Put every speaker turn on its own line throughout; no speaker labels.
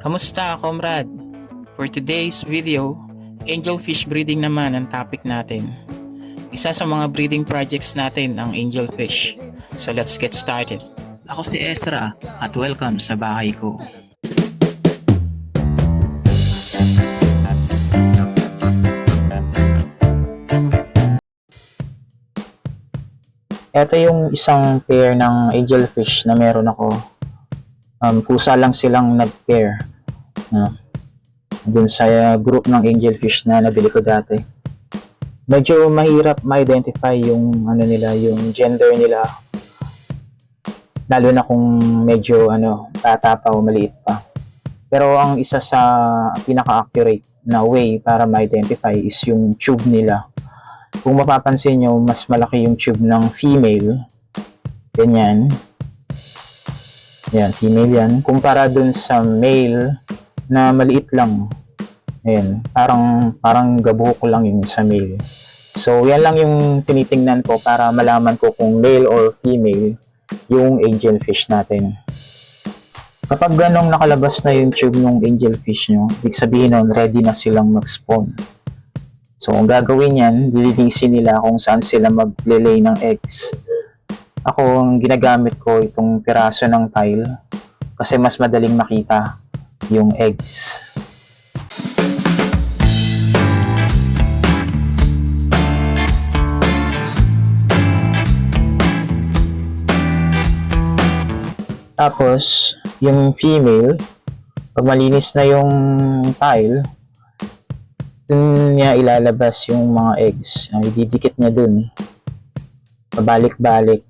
Kamusta, comrade? For today's video, angelfish breeding naman ang topic natin. Isa sa mga breeding projects natin ang angelfish. So let's get started. Ako si Ezra at welcome sa bahay ko.
Ito yung isang pair ng angelfish na meron ako. Um, kusa lang silang nag-pair. No? Dun sa uh, group ng angelfish na nabili ko dati. Medyo mahirap ma-identify yung ano nila, yung gender nila. Lalo na kung medyo ano, bata pa o maliit pa. Pero ang isa sa pinaka-accurate na way para ma-identify is yung tube nila kung mapapansin nyo, mas malaki yung tube ng female. Ganyan. Yan, female yan. Kumpara dun sa male na maliit lang. Ayan, parang, parang gabuhok lang yung sa male. So, yan lang yung tinitingnan ko para malaman ko kung male or female yung angelfish natin. Kapag ganong nakalabas na yung tube ng angelfish nyo, ibig sabihin nun, ready na silang mag-spawn. So, ang gagawin yan, dilinisin nila kung saan sila mag-lay ng eggs. Ako, ang ginagamit ko itong piraso ng tile kasi mas madaling makita yung eggs. Tapos, yung female, pag malinis na yung tile, dun niya ilalabas yung mga eggs. Uh, ididikit niya dun. Pabalik-balik.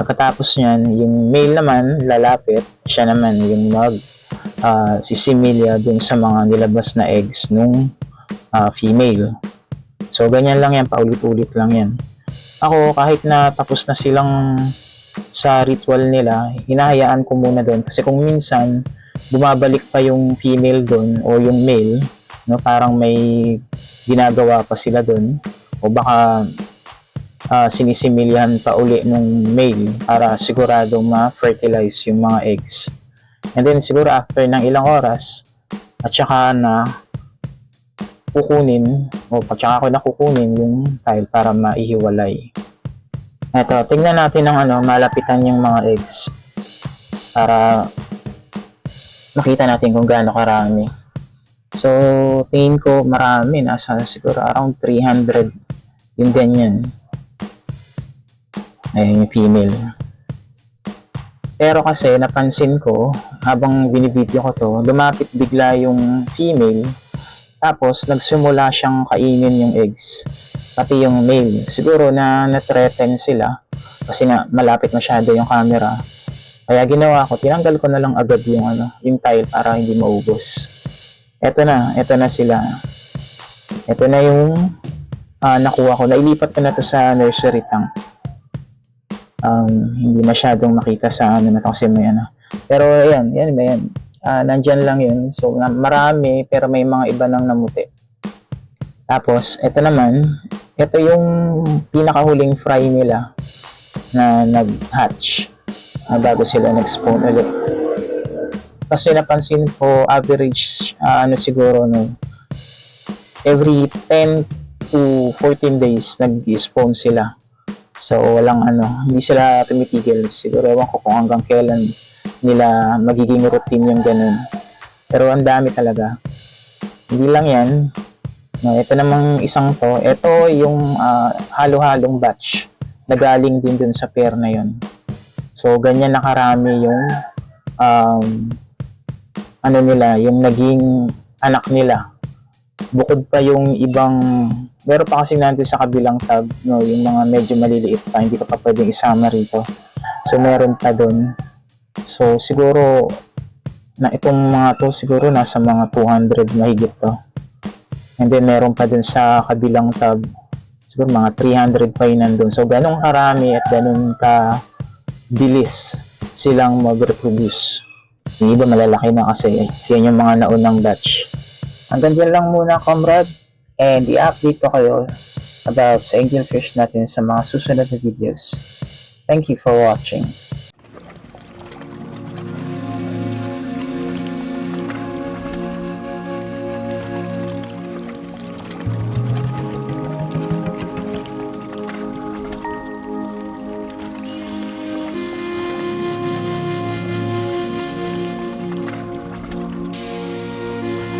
Pagkatapos niyan, yung male naman, lalapit. Siya naman yung mag uh, sisimilya dun sa mga nilabas na eggs nung uh, female. So, ganyan lang yan. Paulit-ulit lang yan. Ako, kahit na tapos na silang sa ritual nila, hinahayaan ko muna doon. Kasi kung minsan, bumabalik pa yung female doon o yung male, no parang may ginagawa pa sila doon o baka uh, sinisimilyan pa uli nung male para sigurado ma-fertilize yung mga eggs and then siguro after ng ilang oras at saka na kukunin o at saka ako na kukunin yung tile para maihiwalay eto tingnan natin ng ano malapitan yung mga eggs para makita natin kung gaano karami So, tingin ko marami. Nasa siguro around 300 yung ganyan. Ayun yung female. Pero kasi napansin ko, habang binibideo ko to, lumapit bigla yung female. Tapos, nagsimula siyang kainin yung eggs. Pati yung male. Siguro na na-threaten sila. Kasi na malapit masyado yung camera. Kaya ginawa ko, tinanggal ko na lang agad yung, ano, yung tile para hindi maubos eto na, eto na sila. Eto na yung uh, nakuha ko. Nailipat ko na to sa nursery tank. Um, hindi masyadong makita sa ano na kasi may ano. Pero ayan, yan, yan. Uh, nandyan lang yun. So, marami, pero may mga iba nang namuti. Tapos, eto naman, ito yung pinakahuling fry nila na nag-hatch uh, bago sila nag-spawn ulit kasi napansin ko average uh, ano siguro no every 10 to 14 days nag-spawn sila so walang ano hindi sila tumitigil. Siguro ewan ko kung hanggang kailan nila magiging routine yung ganun. Pero ang dami talaga. Hindi lang yan. No, ito namang isang to. Ito yung uh, halo-halong batch na galing din dun sa pair na yun. So ganyan nakarami yung um, ano nila, yung naging anak nila. Bukod pa yung ibang, meron pa kasi nandun sa kabilang tab, no, yung mga medyo maliliit pa, hindi ka pa pwedeng isama rito. So, meron pa doon. So, siguro, na itong mga to, siguro nasa mga 200 mahigit to. And then, meron pa dun sa kabilang tab, siguro mga 300 pa yun nandun. So, ganong karami at ganun ka bilis silang mag-reproduce. Yung iba malalaki na kasi eh. So, yung mga naunang batch. Hanggang dyan lang muna, comrade. And i-update ko kayo about sa angelfish natin sa mga susunod na videos. Thank you for watching.